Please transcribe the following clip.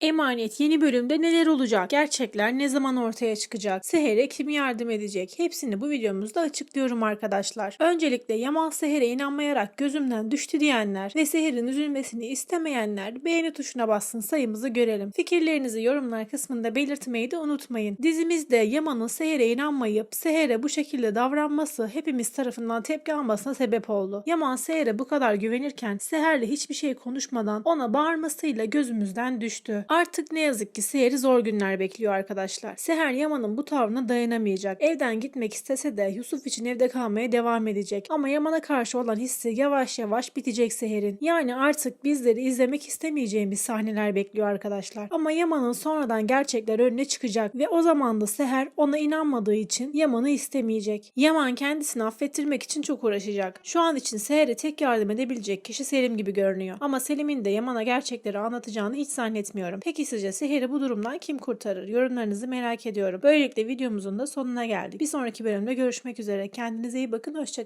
Emanet yeni bölümde neler olacak? Gerçekler ne zaman ortaya çıkacak? Seher'e kim yardım edecek? Hepsini bu videomuzda açıklıyorum arkadaşlar. Öncelikle Yaman Seher'e inanmayarak gözümden düştü diyenler ve Seher'in üzülmesini istemeyenler beğeni tuşuna bassın sayımızı görelim. Fikirlerinizi yorumlar kısmında belirtmeyi de unutmayın. Dizimizde Yaman'ın Seher'e inanmayıp Seher'e bu şekilde davranması hepimiz tarafından tepki almasına sebep oldu. Yaman Seher'e bu kadar güvenirken Seher'le hiçbir şey konuşmadan ona bağırmasıyla gözümüzden düştü. Artık ne yazık ki Seher'i zor günler bekliyor arkadaşlar. Seher Yaman'ın bu tavrına dayanamayacak. Evden gitmek istese de Yusuf için evde kalmaya devam edecek. Ama Yaman'a karşı olan hissi yavaş yavaş bitecek Seher'in. Yani artık bizleri izlemek istemeyeceğimiz sahneler bekliyor arkadaşlar. Ama Yaman'ın sonradan gerçekler önüne çıkacak ve o zaman da Seher ona inanmadığı için Yaman'ı istemeyecek. Yaman kendisini affettirmek için çok uğraşacak. Şu an için Seher'e tek yardım edebilecek kişi Selim gibi görünüyor. Ama Selim'in de Yaman'a gerçekleri anlatacağını hiç zannetmiyorum. Peki sizce Seher'i bu durumdan kim kurtarır? Yorumlarınızı merak ediyorum. Böylelikle videomuzun da sonuna geldik. Bir sonraki bölümde görüşmek üzere. Kendinize iyi bakın. Hoşçakalın.